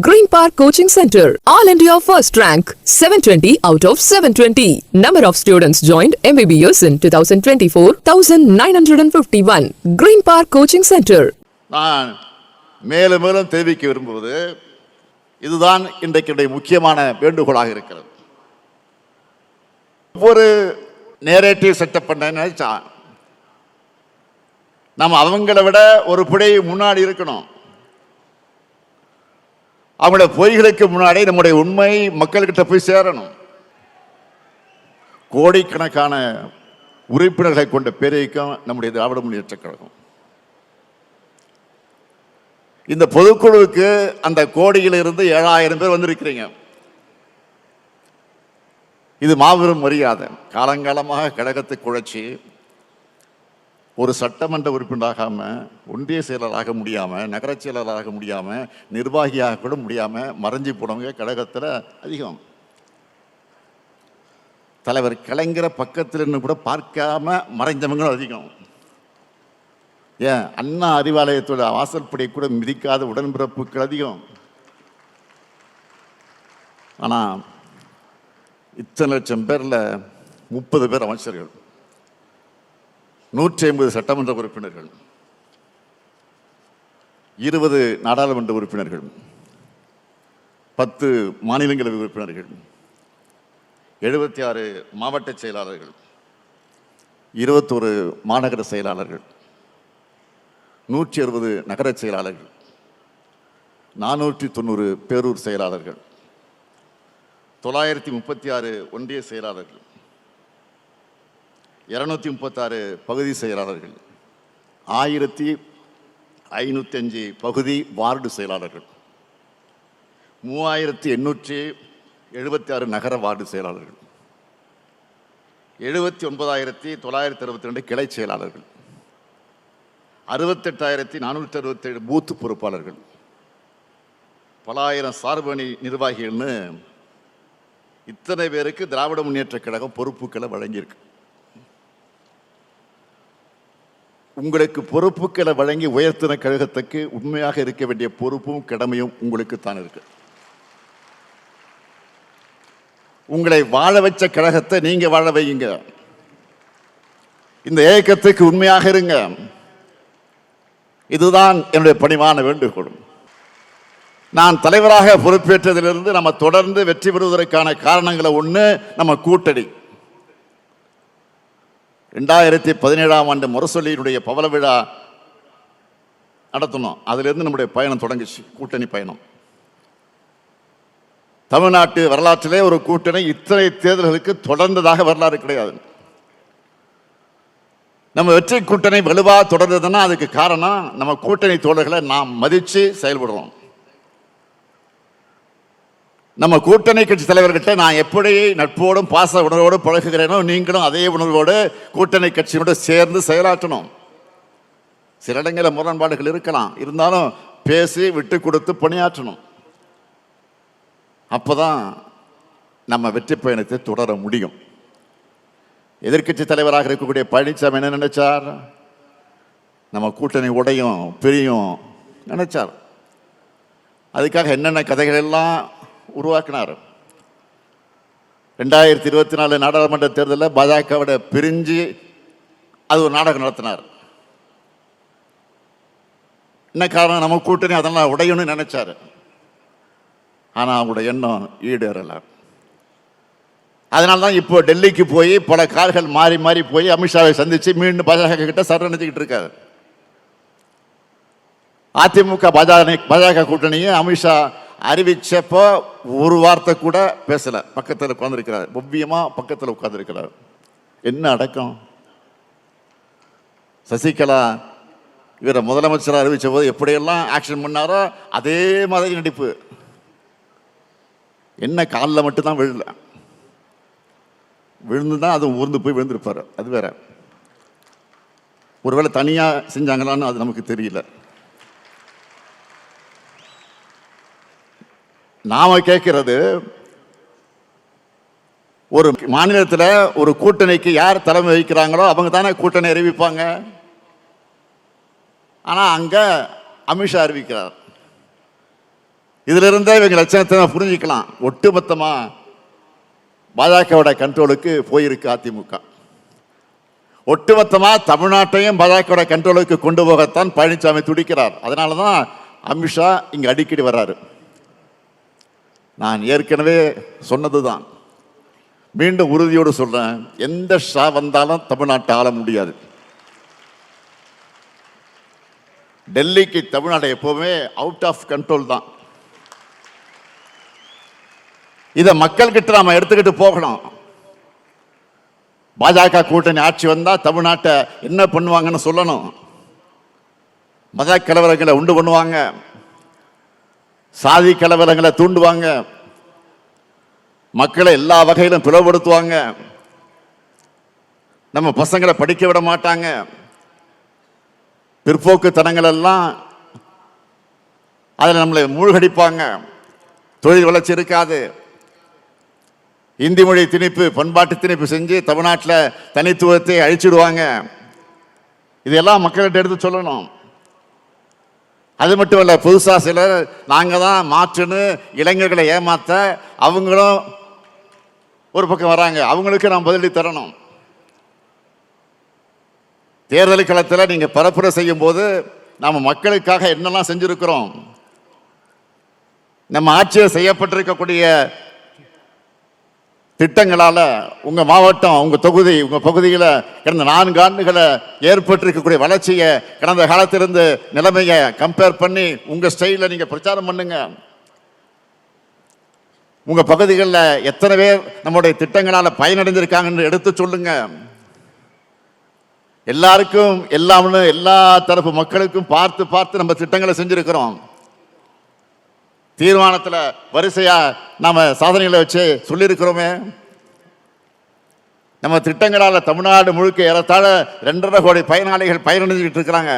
Green park coaching centre all India first rank seven twenty out of seven twenty number of students join MBBS in two thousand twenty four thousand nine hundred and fifty one green park coaching centre நான் மேலும் மேலும் தெரிவிக்க விரும்புவது இதுதான் இன்றைக்கு முக்கியமான வேண்டுகோளாக இருக்கிறது ஒவ்வொரு நேரேட்டிவ் செட்டப் பண்ண நம்ம அவங்கள விட ஒரு பிழை முன்னாடி இருக்கணும் அவங்களோட பொய்களுக்கு முன்னாடி நம்முடைய உண்மை மக்கள்கிட்ட போய் சேரணும். கோடிக்கணக்கான உறுப்பினர்களை கொண்ட பேரைக்கும் நம்முடைய திராவிட முன்னேற்ற கழகம். இந்த பொதுக்குழுவுக்கு அந்த கோடியிலிருந்து ஏழாயிரம் பேர் வந்திருக்கிறீங்க. இது மாபெரும் மரியாதை. காலங்காலமாக கழகத்தை குழைச்சி ஒரு சட்டமன்ற உறுப்பினராகாம ஒன்றிய செயலராக முடியாமல் நகரச் செயலராக முடியாமல் நிர்வாகியாக கூட முடியாமல் மறைஞ்சு போனவங்க கழகத்தில் அதிகம். தலைவர் கலைஞரை பக்கத்தில்னு கூட பார்க்காம மறைஞ்சவங்களும் அதிகம். ஏன்? அண்ணா அறிவாலயத்தோட வாசல்படி கூட மிதிக்காத உடன்பிறப்புகள் அதிகம். ஆனால் இத்தனை லட்சம் பேரில் முப்பது பேர் அமைச்சர்கள். நூற்றி ஐம்பது சட்டமன்ற உறுப்பினர்கள் இருபது நாடாளுமன்ற உறுப்பினர்கள் பத்து மாநிலங்களவை உறுப்பினர்கள் எழுபத்தி ஆறு மாவட்ட செயலாளர்கள் இருபத்தொரு மாநகர செயலாளர்கள் நூற்றி அறுபது நகரச் செயலாளர்கள் நானூற்றி தொண்ணூறு பேரூர் செயலாளர்கள் தொள்ளாயிரத்தி முப்பத்தி ஆறு ஒன்றிய செயலாளர்கள் இரநூத்தி முப்பத்தாறு பகுதி செயலாளர்கள் ஆயிரத்தி ஐநூற்றஞ்சு பகுதி வார்டு செயலாளர்கள் மூவாயிரத்தி எண்ணூற்றி எழுபத்தி ஆறு நகர வார்டு செயலாளர்கள் எழுபத்தி ஒன்பதாயிரத்தி தொள்ளாயிரத்தி அறுபத்தி ரெண்டு கிளை செயலாளர்கள் அறுபத்தெட்டாயிரத்தி நானூற்றி அறுபத்தேழு பூத்து பொறுப்பாளர்கள் பலாயிரம் சார்பணி நிர்வாகிகள்னு இத்தனை பேருக்கு திராவிட முன்னேற்ற கழகம் பொறுப்புகளை வழங்கியிருக்கு. உங்களுக்கு பொறுப்புகளை வழங்கி உயர்த்தின கழகத்துக்கு உண்மையாக இருக்க வேண்டிய பொறுப்பும் கடமையும் உங்களுக்கு தான் இருக்கு. உங்களை வாழ வச்ச கழகத்தை நீங்க வாழ வையுங்க. இந்த ஏக்கத்துக்கு உண்மையாக இருங்க. இதுதான் என்னுடைய பணிவான வேண்டுகோள். நான் தலைவராக பொறுப்பேற்றதிலிருந்து நம்ம தொடர்ந்து வெற்றி பெறுவதற்கான காரணங்களை ஒன்று நம்ம கூட்டணி. ரெண்டாயிரத்தி பதினேழாம் ஆண்டு முரசொலியினுடைய பவள விழா நடத்தணும் அதிலிருந்து நம்முடைய பயணம் தொடங்குச்சு. கூட்டணி பயணம். தமிழ்நாட்டு வரலாற்றிலே ஒரு கூட்டணி இத்தனை தேர்தல்களுக்கு தொடர்ந்ததாக வரலாறு கிடையாது. நம்ம வெற்றி கூட்டணி வலுவாக தொடர்ந்ததுன்னா அதுக்கு காரணம் நம்ம கூட்டணி தோழர்களை நாம் மதித்து செயல்படுறோம். நம்ம கூட்டணி கட்சி தலைவர்கிட்ட நான் எப்படி நட்போடும் பாச உணர்வோடும் பழகுகிறேனோ நீங்களும் அதே உணர்வோடு கூட்டணி கட்சியோடு சேர்ந்து செயலாற்றணும். சில இடங்களில் முரண்பாடுகள் இருக்கலாம். இருந்தாலும் பேசி விட்டு கொடுத்து பணியாற்றணும். அப்போதான் நம்ம வெற்றி பயணத்தை தொடர முடியும். எதிர்க்கட்சி தலைவராக இருக்கக்கூடிய பழனிசாமி என்ன நினைச்சார்? நம்ம கூட்டணி உடையும் பிரியும் நினைச்சார். அதுக்காக என்னென்ன கதைகள் எல்லாம் உருவாக்கினார். ரெண்டாயிரத்தி இருபத்தி நாலு நாடாளுமன்ற தேர்தலில் பாஜகவோட பிரிஞ்சு அது ஒரு நாடகம் நடத்தினார். என்ன காரணம்? நம்ம கூட்டணி அதெல்லாம் உடையணும்னு நினைச்சாரு. ஆனால் அவங்களோட எண்ணம் ஈடேறலை. அதனால தான் இப்போ டெல்லிக்கு போய் பல கார்கள் மாறி மாறி போய் அமித்ஷாவை சந்திச்சு மீண்டும் பாஜக கிட்ட சரணடைஞ்சிக்கிட்டு இருக்காரு. அதிமுக பாஜக பாஜக கூட்டணியை அமித்ஷா அறிவிச்சப்போ ஒரு வார்த்தை கூட பேசலை. பக்கத்தில் உட்காந்துருக்கிறார் ஒவ்வியமாக பக்கத்தில் உட்காந்துருக்கிறார் என்ன அடக்கம்? சசிகலா இவரை முதலமைச்சராக அறிவித்த போது எப்படியெல்லாம் ஆக்ஷன் பண்ணாரோ அதே மாதிரி நடிப்பு. என்ன காலில் மட்டும்தான் விழல. விழுந்து தான் அது ஊர்ந்து போய் விழுந்திருப்பார். அது வேற. ஒருவேளை தனியாக செஞ்சாங்களான்னு அது நமக்கு தெரியல. நாம கேட்கிறது ஒரு மாநிலத்தில் ஒரு கூட்டணிக்கு யார் தலைமை வகிக்கிறாங்களோ அவங்க தானே கூட்டணி அறிவிப்பாங்க. ஆனால் அங்கே அமித்ஷா அறிவிக்கிறார். இதிலிருந்தே இவங்க லட்சணத்தை நம்ம புரிஞ்சுக்கலாம். பாஜகவோட கண்ட்ரோலுக்கு போயிருக்கு அதிமுக. ஒட்டுமொத்தமாக தமிழ்நாட்டையும் பாஜகவோட கண்ட்ரோலுக்கு கொண்டு போகத்தான் பழனிசாமி துடிக்கிறார். அதனால தான் அமித்ஷா இங்கே அடிக்கடி வர்றாரு. நான் ஏற்கனவே சொன்னது தான் மீண்டும் உறுதியோடு சொல்கிறேன் எந்த ஷா வந்தாலும் தமிழ்நாட்டை ஆள முடியாது. டெல்லிக்கு தமிழ்நாடு எப்போவுமே அவுட் ஆஃப் கண்ட்ரோல் தான். இதை மக்கள்கிட்ட நாம் எடுத்துக்கிட்டு போகணும். பாஜக கூட்டணி ஆட்சி வந்தால் தமிழ்நாட்டை என்ன பண்ணுவாங்கன்னு சொல்லணும். மத கலவரங்களை உண்டு பண்ணுவாங்க. சாதி கலவரங்களை தூண்டுவாங்க. மக்களை எல்லா வகையிலும் பிளவுபடுத்துவாங்க. நம்ம பசங்களை படிக்க விட மாட்டாங்க. பிற்போக்குத்தனங்கள் எல்லாம் அதில் நம்மளை மூழ்கடிப்பாங்க. தொழில் வளர்ச்சி இருக்காது. இந்தி மொழி திணிப்பு பண்பாட்டு திணிப்பு செஞ்சு தமிழ்நாட்டில் தனித்துவத்தை அழிச்சிடுவாங்க. இதெல்லாம் மக்கள்கிட்ட எடுத்து சொல்லணும். அது மட்டும் இல்லை புதுசாக சிலர் நாங்கள் தான் மாற்றுன்னு இளைஞர்களை ஏமாற்ற அவங்களும் ஒரு பக்கம் வராங்க. அவங்களுக்கு நாம் பதிலடி தரணும். தேர்தல் களத்தில் நீங்கள் பரப்புரை செய்யும் போது நாம் மக்களுக்காக என்னெல்லாம் செஞ்சுருக்கிறோம்? நம்ம ஆட்சியில் செய்யப்பட்டிருக்கக்கூடிய திட்டங்களால் உங்கள் மாவட்டம் உங்கள் தொகுதி உங்கள் பகுதியில் கடந்த நான்கு ஆண்டுகளை ஏற்பட்டிருக்கக்கூடிய வளர்ச்சியை கடந்த காலத்திலிருந்து நிலைமையை கம்பேர் பண்ணி உங்கள் ஸ்டைலில் நீங்கள் பிரச்சாரம் பண்ணுங்கள் உங்கள் பகுதிகளில் எத்தனை பேர் நம்முடைய திட்டங்களால் பயனடைஞ்சிருக்காங்கன்னு எடுத்து சொல்லுங்க. எல்லாருக்கும் எல்லாம்னு எல்லா தரப்பு மக்களுக்கும் பார்த்து பார்த்து நம்ம திட்டங்களை செஞ்சுருக்கிறோம். தீர்மானத்தில் வரிசையாக நாம் சாதனைகளை வச்சு சொல்லியிருக்கிறோமே. நம்ம திட்டங்களால் தமிழ்நாடு முழுக்க ஏறத்தாழ ரெண்டரை கோடி பயனாளிகள் பயனடைஞ்சுக்கிட்டு இருக்கிறாங்க.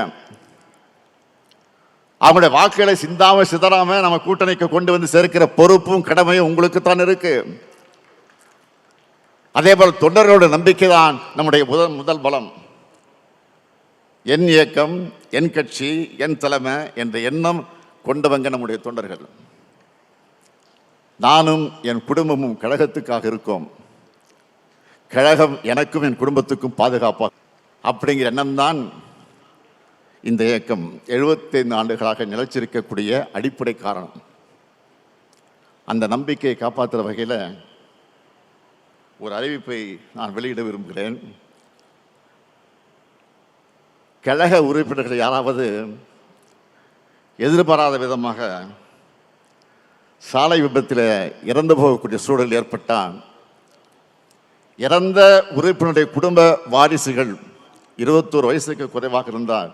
அவங்களுடைய வாக்குகளை சிந்தாம சிதறாம நம்ம கூட்டணிக்கு கொண்டு வந்து சேர்க்கிற பொறுப்பும் கடமையும் உங்களுக்கு தான் இருக்கு. அதே போல் தொண்டர்களோட நம்பிக்கை தான் நம்முடைய முதல் முதல் பலம். என் இயக்கம் என் கட்சி என் தலைமை என்ற எண்ணம் கொண்டவங்க நம்முடைய தொண்டர்கள். நானும் என் குடும்பமும் கழகத்துக்காக இருக்கோம். கழகம் எனக்கும் என் குடும்பத்துக்கும் பாதுகாப்பாக. அப்படிங்கிற எண்ணம் தான் இந்த இயக்கம் 75 ஆண்டுகளாக நிலச்சிருக்கக்கூடிய அடிப்படை காரணம் அந்த நம்பிக்கையை காப்பாற்றுற வகையில் ஒரு அறிவிப்பை நான் வெளியிட விரும்புகிறேன். கழக உறுப்பினர்கள் யாராவது எதிர்பாராத விதமாக சாலை விபத்தில் இறந்து போகக்கூடிய சூழல் ஏற்பட்டால் இறந்த உறுப்பினருடைய குடும்ப வாரிசுகள் இருபத்தோரு வயசுக்கு குறைவாக இருந்தால்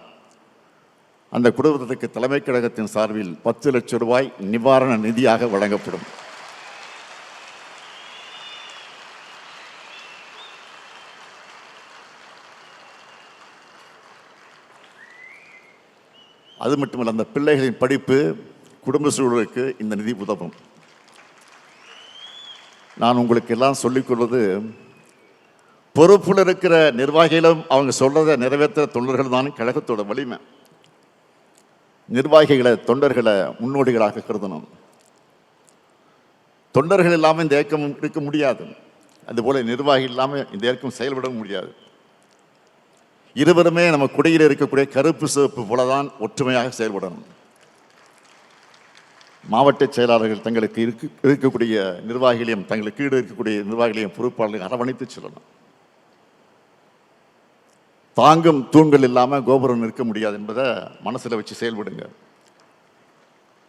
அந்த குடும்பத்துக்கு தலைமை கழகத்தின் சார்பில் பத்து லட்சம் ரூபாய் நிவாரண நிதியாக வழங்கப்படும். அது மட்டுமல்ல அந்த பிள்ளைகளின் படிப்பு குடும்ப சூழலுக்கு இந்த நிதி உதவும். நான் உங்களுக்கு எல்லாம் சொல்லிக் கொள்வது பொறுப்பில் இருக்கிற நிர்வாகிகளும் அவங்க சொல்றதை நிறைவேற்ற தொண்டர்கள் தான் கழகத்தோட வலிமை. நிர்வாகிகளை தொண்டர்களை முன்னோடிகளாக கருதணும். தொண்டர்கள் இல்லாமல் இந்த இயக்கம் இருக்க முடியாது. அதுபோல நிர்வாகி இல்லாமல் இந்த இயக்கம் செயல்பட முடியாது. இருவருமே நம்ம குடையில் இருக்கக்கூடிய கருப்பு சிவப்பு போலதான் ஒற்றுமையாக செயல்படணும். மாவட்ட செயலாளர்கள் தங்களுக்கு இருக்கு இருக்கக்கூடிய நிர்வாகிகளையும் தங்களுக்கு கீழே இருக்கக்கூடிய நிர்வாகிகளையும் பொறுப்பாளர்களையும் அரவணைத்து செல்லணும். தாங்கும் தூண்கள் இல்லாமல் கோபுரம் நிற்க முடியாது என்பதை மனசில் வச்சு செயல்படுங்க.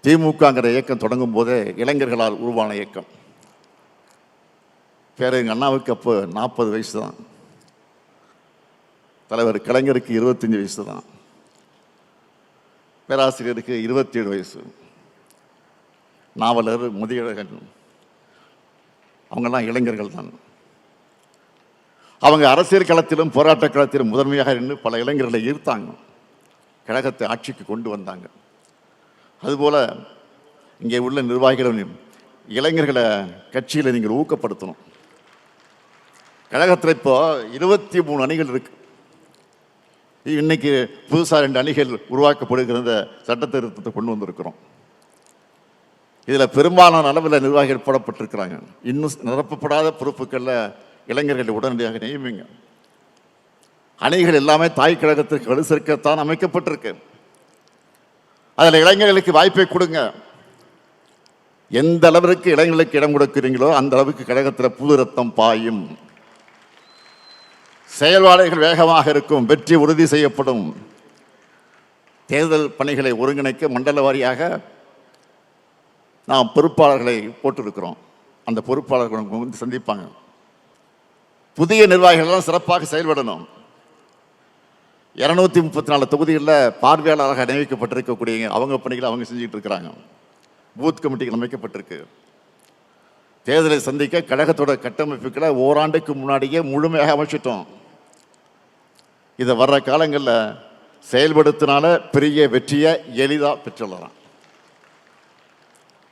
திமுகங்கிற இயக்கம் தொடங்கும் போதே இளைஞர்களால் உருவான இயக்கம். பேர எங்கள் அண்ணாவுக்கு அப்போ நாற்பது வயசு தான். தலைவர் கலைஞருக்கு இருபத்தஞ்சி வயசு தான். பேராசிரியருக்கு இருபத்தேழு வயசு. நாவலர் முதியழகன் அவங்கெல்லாம் இளைஞர்கள் தான். அவங்க அரசியல் களத்திலும் போராட்ட களத்திலும் முதன்மையாக நின்று பல இளைஞர்களை ஈர்த்தாங்க. கழகத்தை ஆட்சிக்கு கொண்டு வந்தாங்க. அதுபோல் இங்கே உள்ள நிர்வாகிகளும் இளைஞர்களை கட்சியில் நீங்கள் ஊக்கப்படுத்தணும். கழகத்தில் இப்போ இருபத்தி மூணு அணிகள் இருக்கு. இன்னைக்கு புதுசாக ரெண்டு அணிகள் உருவாக்கப்படுகிற சட்ட திருத்தத்தை கொண்டு வந்திருக்கிறோம். இதில் பெரும்பாலான அளவில் நிர்வாகிகள் போடப்பட்டிருக்கிறாங்க. இன்னும் நிரப்பப்படாத பொறுப்புகளில் இளைஞர்களை உடனடியாக நியமிங்க. அணிகள் எல்லாமே தாய் கழகத்திற்கு வலு சேர்க்கத்தான் அமைக்கப்பட்டிருக்கு. அதில் இளைஞர்களுக்கு வாய்ப்பை கொடுங்க. எந்த அளவிற்கு இளைஞர்களுக்கு இடம் கொடுக்குறீங்களோ அந்த அளவுக்கு கழகத்தில் புது ரத்தம் பாயும். செயல்பாடுகள் வேகமாக இருக்கும் வெற்றி உறுதி செய்யப்படும். தேர்தல் பணிகளை ஒருங்கிணைக்க மண்டல வாரியாக நாம் பொறுப்பாளர்களை போட்டிருக்கிறோம். அந்த பொறுப்பாளர்கள் வந்து சந்திப்பாங்க. புதிய நிர்வாகிகள்லாம் சிறப்பாக செயல்படணும். இரநூத்தி முப்பத்தி நாலு தொகுதிகளில் பார்வையாளராக நியமிக்கப்பட்டிருக்கக்கூடிய அவங்க பணிகளை அவங்க செஞ்சுக்கிட்டு இருக்கிறாங்க. பூத் கமிட்டிகள் அமைக்கப்பட்டிருக்கு. தேர்தலை சந்திக்க கழகத்தோட கட்டமைப்புகளை ஓராண்டுக்கு முன்னாடியே முழுமையாக அமைச்சிட்டோம். இதை வர்ற காலங்களில் செயல்படுத்தினால பெரிய வெற்றியை எளிதாக பெற்றுள்ளலாம்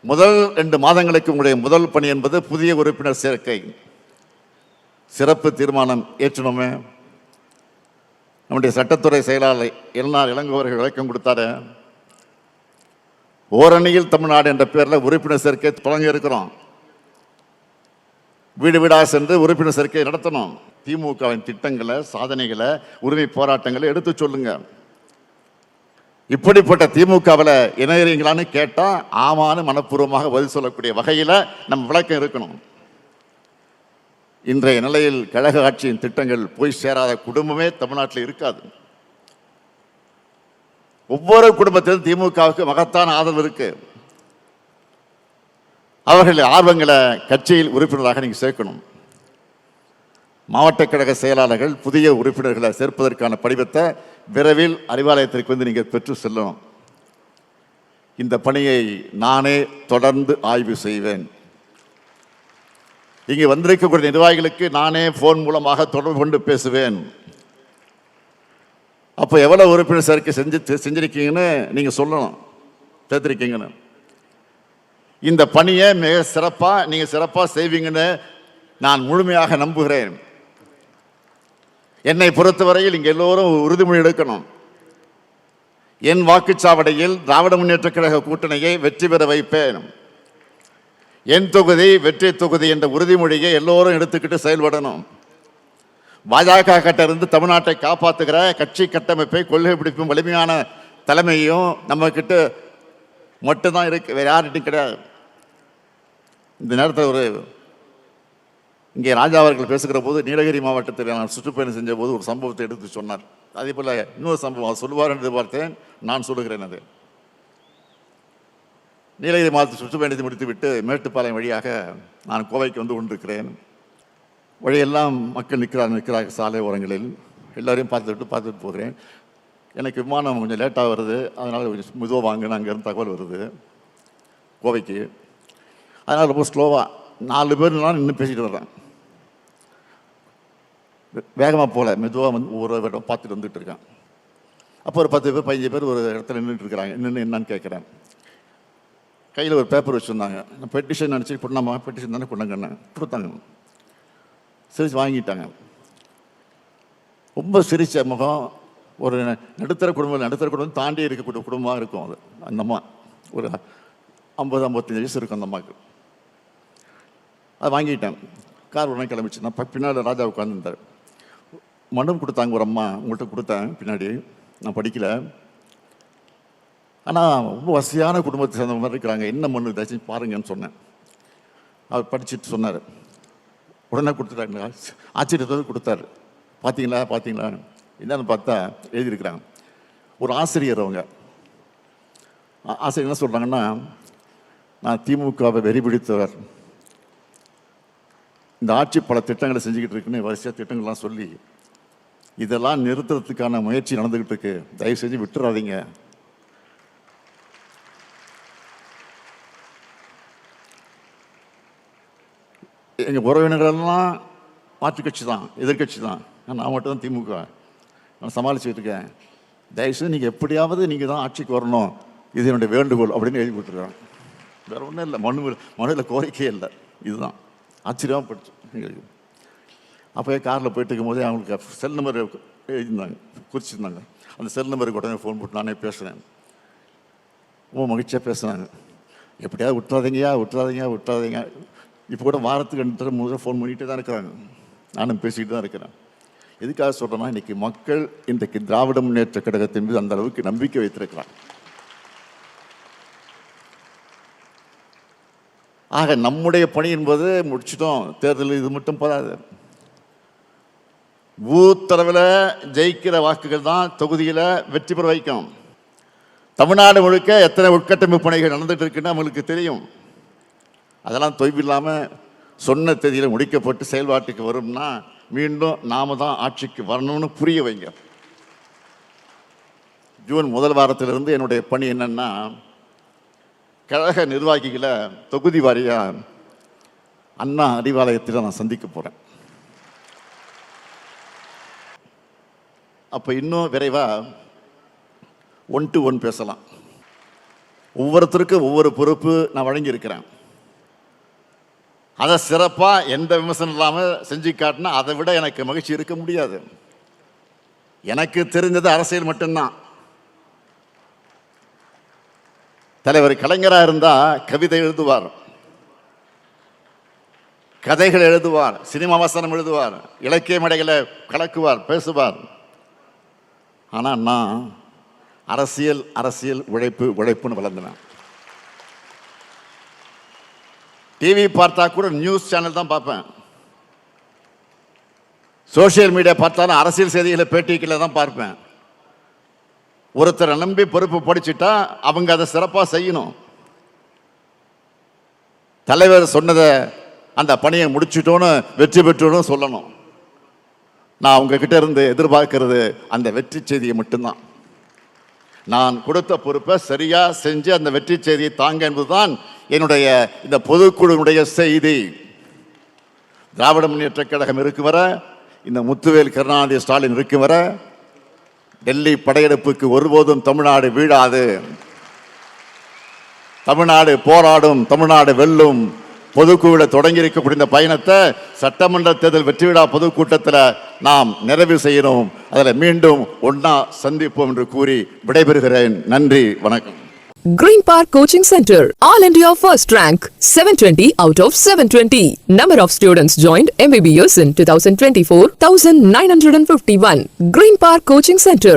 முதல் ரெண்டு மாதங்களுக்கு உங்களுடைய முதல் பணி என்பது புதிய உறுப்பினர் சேர்க்கை. சிறப்பு தீர்மானம் ஏற்றணுமே? நம்முடைய சட்டத்துறை செயலாளர் எல்நாள் இளங்கோவர்கள் விளக்கம் கொடுத்தாரு. ஓரணியில் தமிழ்நாடு என்ற பேரில் உறுப்பினர் சேர்க்கை தொடங்க இருக்கிறோம். வீடு வீடாக சென்று உறுப்பினர் சேர்க்கை நடத்தணும். திமுகவின் திட்டங்களை சாதனைகளை உரிமை போராட்டங்களை எடுத்து சொல்லுங்க. இப்படிப்பட்ட திமுகவில் இணையறீங்களான்னு கேட்டால் ஆமான்னு மனப்பூர்வமாக பதில் சொல்லக்கூடிய வகையில் நம்ம விளக்கம் இருக்கணும். இன்றைய நிலையில் கழக ஆட்சியின் திட்டங்கள் போய் சேராத குடும்பமே தமிழ்நாட்டில் இருக்காது. ஒவ்வொரு குடும்பத்திலும் திமுகவுக்கு மகத்தான ஆதரவு இருக்கு. அவர்கள் ஆர்வங்களை கட்சியில் உறுப்பினராக நீங்கள் சேர்க்கணும். மாவட்ட கழக செயலாளர்கள் புதிய உறுப்பினர்களை சேர்ப்பதற்கான படிவத்தை விரைவில் அறிவாலயத்திற்கு வந்து நீங்கள் பெற்று செல்லணும். இந்த பணியை நானே தொடர்ந்து ஆய்வு செய்வேன். இங்கே வந்திருக்கக்கூடிய நிர்வாகிகளுக்கு நானே ஃபோன் மூலமாக தொடர்பு கொண்டு பேசுவேன். அப்போ எவ்வளோ உறுப்பினர் சேர்க்கை செஞ்சு செஞ்சிருக்கீங்கன்னு நீங்கள் சொல்லணும். சேர்த்துருக்கீங்கன்னு இந்த பணியை மிக சிறப்பாக நீங்கள் சிறப்பாக செய்வீங்கன்னு நான் முழுமையாக நம்புகிறேன். என்னை பொறுத்தவரையில் இங்கே எல்லோரும் உறுதிமொழி எடுக்கணும். என் வாக்குச்சாவடியில் திராவிட முன்னேற்ற கழக கூட்டணியை வெற்றி பெற வைப்பேன். என் தொகுதி வெற்றி தொகுதி என்ற உறுதிமொழியை எல்லோரும் எடுத்துக்கிட்டு செயல்படணும். பாஜக கிட்ட இருந்து தமிழ்நாட்டை காப்பாற்றுகிற கட்சி கட்டமைப்பை கொள்கை பிடிப்பும் வலிமையான தலைமையும் நம்மக்கிட்ட மட்டும்தான் இருக்கு. வேறு யார்கிட்டும் கிடையாது. இந்த நேரத்தில் ஒரு இங்கே ராஜா அவர்கள் பேசுகிற போது நீலகிரி மாவட்டத்தில் நான் சுற்றுப்பயணம் செஞ்ச போது ஒரு சம்பவத்தை எடுத்து சொன்னார். அதே போல் இன்னொரு சம்பவம் சொல்லுவார் என்று பார்த்தேன் நான் சொல்லுகிறேன் அது. நீலகிரி மாவட்ட சுற்றுப்பயணத்தை முடித்துவிட்டு மேட்டுப்பாளையம் வழியாக நான் கோவைக்கு வந்து கொண்டிருக்கிறேன். வழியெல்லாம் மக்கள் நிற்கிறார் நிற்கிறார்கள் சாலை ஓரங்களில். எல்லோரையும் பார்த்துட்டு பார்த்துட்டு போகிறேன். எனக்கு விமானம் கொஞ்சம் லேட்டாக வருது. அதனால் கொஞ்சம் மெதுவாக வாங்கன்னு அங்கேருந்து தகவல் வருது. கோவைக்கு. அதனால் ரொம்ப ஸ்லோவாக நாலு பேர் நான் இன்னும் பேசிட்டு வர்றேன். வேகமாக போகல. மெதுவாக வந்து ஒவ்வொரு இடம் பார்த்துட்டு வந்துட்டு இருக்கேன். அப்போ ஒரு பத்து பேர் பதினஞ்சு பேர் ஒரு இடத்துல நின்றுட்டு இருக்கிறாங்க. நின்று என்னன்னு கேட்குறேன். கையில் ஒரு பேப்பர் வச்சுருந்தாங்க. நான் பெட்டிஷன் நினச்சி பொண்ணாமா பெட்டிஷன் தானே கொண்டாங்கண்ணே கொடுத்தாங்க. சிரிச்சு வாங்கிட்டாங்க. ரொம்ப சிரித்த முகம். ஒரு நடுத்தர குடும்பம் நடுத்தர குடும்பம் தாண்டி இருக்கக்கூடிய குடும்பமாக இருக்கும் அது. அந்த அம்மா. ஒரு ஐம்பது ஐம்பத்தஞ்சு வயசு இருக்கும் அந்த அம்மாவுக்கு அதை வாங்கிட்டேன். கார் உடனே கிளம்பிச்சு. நான் பின்னாடி ராஜா உட்காந்துருந்தார் மனம் கொடுத்தாங்க ஒரு அம்மா. உங்கள்கிட்ட கொடுத்தேன். பின்னாடி. நான் படிக்கலை. ஆனால் ரொம்ப வசதியான குடும்பத்தை சேர்ந்த மாதிரி இருக்கிறாங்க என்ன மண்ணு ஏதாச்சும் பாருங்கன்னு சொன்னேன். அவர் படிச்சுட்டு சொன்னார். உடனே கொடுத்துட்டாங்க ஆச்சரியத்தோடு கொடுத்தாரு. பார்த்தீங்களா பார்த்தீங்களா என்னன்னு பார்த்தா எழுதியிருக்கிறாங்க. ஒரு ஆசிரியர் அவங்க. ஆசிரியர் என்ன சொல்கிறாங்கன்னா நான் திமுகவை வெறி பிடித்தவர் இந்த ஆட்சி பல திட்டங்களை செஞ்சுக்கிட்டு இருக்குன்னு வரிசையாக திட்டங்கள்லாம் சொல்லி இதெல்லாம் நிறுத்துறதுக்கான முயற்சி நடந்துக்கிட்டு இருக்கு. தயவு செஞ்சு விட்டுறாதீங்க. எங்கள் உறவினர்கள்லாம் மாற்றுக் கட்சி தான் எதிர்கட்சி தான் நான் மட்டும் தான் திமுக. நான் சமாளிச்சுட்டு இருக்கேன். தயவுசெய்து நீங்கள் எப்படியாவது நீங்கள் தான் ஆட்சிக்கு வரணும். இது என்னுடைய வேண்டுகோள் அப்படின்னு எழுதி விட்டுருக்காங்க வேற ஒன்றும் இல்லை. மனு மனுவில் கோரிக்கையே இல்லை. இதுதான். ஆச்சரியமாக படிச்சு எங்களுக்கு அப்போயே காரில் போயிட்டு இருக்கும்போதே அவங்களுக்கு செல் நம்பர் எழுதியிருந்தாங்க. குறிச்சிருந்தாங்க. அந்த செல் நம்பருக்கு உடனே ஃபோன் போட்டு நானே பேசுகிறேன் ரொம்ப மகிழ்ச்சியாக பேசுனாங்க எப்படியாவது விட்டுறாதீங்கயா விட்டுறாதீங்க விட்டுறாதீங்க. இப்போ கூட வாரத்துக்கு ரெண்டு தடவை மூணு ஃபோன் பண்ணிகிட்டே தான் இருக்கிறாங்க. நானும் பேசிக்கிட்டு தான் இருக்கிறேன். எதுக்காக சொல்கிறேன்னா இன்றைக்கி மக்கள் இன்றைக்கு திராவிட முன்னேற்ற கழகத்தின் மீது அந்த அளவுக்கு நம்பிக்கை வைத்திருக்கிறாங்க. ஆக நம்முடைய பணி என்பது முடிச்சிட்டோம். தேர்தல் இது மட்டும் போதாது. ஊத்தளவில் ஜெயிக்கிற வாக்குகள் தான் தொகுதியில் வெற்றி பெற வைக்கும். தமிழ்நாடு முழுக்க எத்தனை உட்கட்டமைப்பு பணிகள் நடந்துகிட்டு இருக்குன்னு நம்மளுக்கு தெரியும். அதெல்லாம் தொய்வில்லாமல் சொன்ன தேதியில் முடிக்கப்பட்டு செயல்பாட்டுக்கு வரும்னா மீண்டும் நாம தான் ஆட்சிக்கு வரணும்னு புரிய வைங்க. ஜூன் முதல் வாரத்திலிருந்து என்னுடைய பணி என்னன்னா கழக நிர்வாகிகளை தொகுதி வாரியாக அண்ணா அறிவாலயத்தில் நான் சந்திக்க போகிறேன் அப்போ இன்னும் விரைவாக ஒன் டு ஒன் பேசலாம். ஒவ்வொருத்தருக்கும் ஒவ்வொரு பொறுப்பு நான் வழங்கியிருக்கிறேன். அதை சிறப்பாக எந்த விமர்சனம் இல்லாமல் செஞ்சு காட்டினா அதை விட எனக்கு மகிழ்ச்சி இருக்க முடியாது. எனக்கு தெரிஞ்சது அரசியல் மட்டும்தான். தலைவர் கலைஞராக இருந்தால் கவிதை எழுதுவார். கதைகள் எழுதுவார் சினிமா வசனம் எழுதுவார் இலக்கிய மேடைகளை கலக்குவார் பேசுவார். ஆனால் நான் அரசியல் அரசியல் உழைப்பு உழைப்புன்னு வளர்ந்தேன் டிவி பார்த்தா கூட நியூஸ் சேனல் தான் பார்ப்பேன். சோஷியல் மீடியா பார்த்தாலும் அரசியல் செய்திகளை பேட்டிகளை தான் பார்ப்பேன். ஒருத்தரை நம்பி பொறுப்பு படிச்சுட்டா அவங்க அதை சிறப்பாக செய்யணும். தலைவர் சொன்னதை அந்த பணியை முடிச்சிட்டோன்னு வெற்றி பெற்றோன்னு சொல்லணும். நான் உங்ககிட்ட இருந்து எதிர்பார்க்கறது அந்த வெற்றி செய்தியை மட்டும்தான். நான் கொடுத்த பொறுப்பை சரியா செஞ்சு அந்த வெற்றி செய்தியை தாங்க என்பதுதான் என்னுடைய இந்த பொதுக்குழுவினுடைய செய்தி. திராவிட முன்னேற்ற கழகம் இருக்கும் வர இந்த முத்துவேல் கருணாநிதி ஸ்டாலின் இருக்கும் வர டெல்லி படையெடுப்புக்கு ஒருபோதும் தமிழ்நாடு வீழாது. தமிழ்நாடு போராடும் தமிழ்நாடு வெல்லும். பொதுக்குழுவில் தொடங்கி இருக்கக்கூடிய இந்த பயணத்தை சட்டமன்ற தேர்தல் வெற்றி விழா பொதுக்கூட்டத்தில் நாம் நிறைவு செய்யணும் அதில் மீண்டும் ஒன்னா சந்திப்போம் என்று கூறி விடைபெறுகிறேன் நன்றி வணக்கம் Green Park Coaching Center, All India First Rank, 720 out of 720. Number of students joined MBBS in 2024, 1951. Green Park Coaching Center,